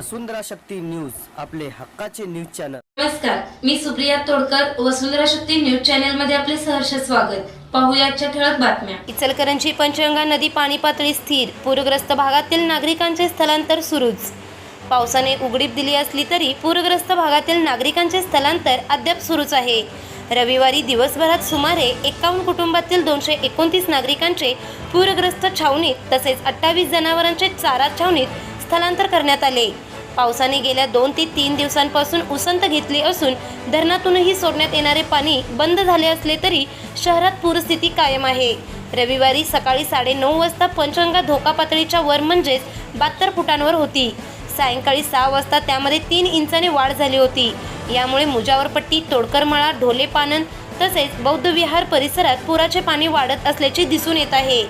वसुंधरा Shakti news आपले हक्काचे news channel. नमस्कार मी सुप्रिया तोडकर वसुंधरा शक्ती न्यूज चॅनलमध्ये आपले सहर्ष स्वागत. पाहूया आजच्या ठळक बातम्या. इचलकरंजी पंचगंगा नदी पाणी पातळी स्थिर पूरग्रस्त भागातील नागरिकांचे स्थलांतर सुरूच. पावसाने उघडीप दिली असली तरी पूरग्रस्त भागातील नागरिकांचे स्थलांतर अद्याप सुरूच आहे. रविवारी दिवसभरात सुमारे एकावन्न कुटुंबातील दोनशे एकोणतीस नागरिकांचे पूरग्रस्त छावणीत तसेच अठ्ठावीस जनावरांचे चारा छावणीत स्थलांतर करण्यात आले. पावसाने गेल्या दोन ते तीन दिवसांपासून उसंत घेतली असून धरणातूनही सोडण्यात येणारे पाणी बंद झाले असले तरी शहरात पूरस्थिती कायम आहे. रविवारी सकाळी साडेनऊ वाजता पंचगंगा धोका पातळीच्या वर म्हणजेच बहात्तर फुटांवर होती. सायंकाळी सहा वाजता त्यामध्ये तीन इंचाने वाढ झाली होती. यामुळे मुजावरपट्टी तोडकरमाळा ढोले पानन तसेच बौद्ध विहार परिसरात पुराचे पाणी वाढत असल्याचे दिसून येत आहे.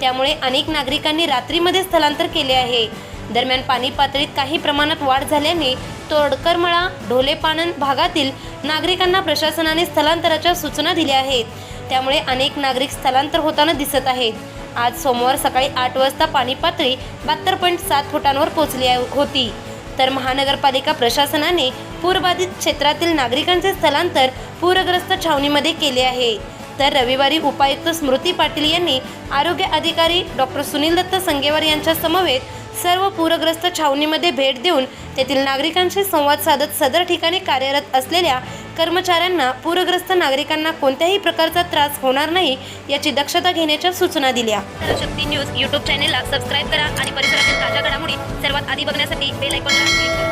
त्यामुळे अनेक नागरिकांनी रात्रीमध्ये स्थलांतर केले आहे. दरम्यान पाणी पातळीत काही प्रमाणात वाढ झाल्याने तोडकरमळा ढोलेपानन भागातील नागरिकांना प्रशासनाने स्थलांतराच्या सूचना दिल्या आहेत. त्यामुळे अनेक नागरिक स्थलांतर होताना दिसत आहेत. आज सोमवार सकाळी आठ वाजता पाणी पातळी बहात्तर पॉईंट सात फुटांवर पोहोचली आहे- होती. तर महानगरपालिका प्रशासनाने पूरबाधित क्षेत्रातील नागरिकांचे स्थलांतर पूरग्रस्त छावणीमध्ये केले आहे. तर रविवारी उपायुक्त स्मृती पाटील यांनी आरोग्य अधिकारी डॉक्टर सुनील दत्त संगेवार यांच्या समवेत सर्व पूरग्रस्त छावणीमध्ये भेट देऊन तेथील नागरिकांशी संवाद साधत सदर ठिकाणी कार्यरत असलेल्या कर्मचाऱ्यांना पूरग्रस्त नागरिकांना कोणत्याही प्रकारचा त्रास होणार नाही याची दक्षता घेण्याच्या सूचना दिल्या. शक्ती न्यूज यूट्यूब चॅनेलला सबस्क्राईब करा आणि परिसरातील ताज्या घडामोडी सर्वात आधी बघण्यासाठी बेल आयकॉनला क्लिक करा.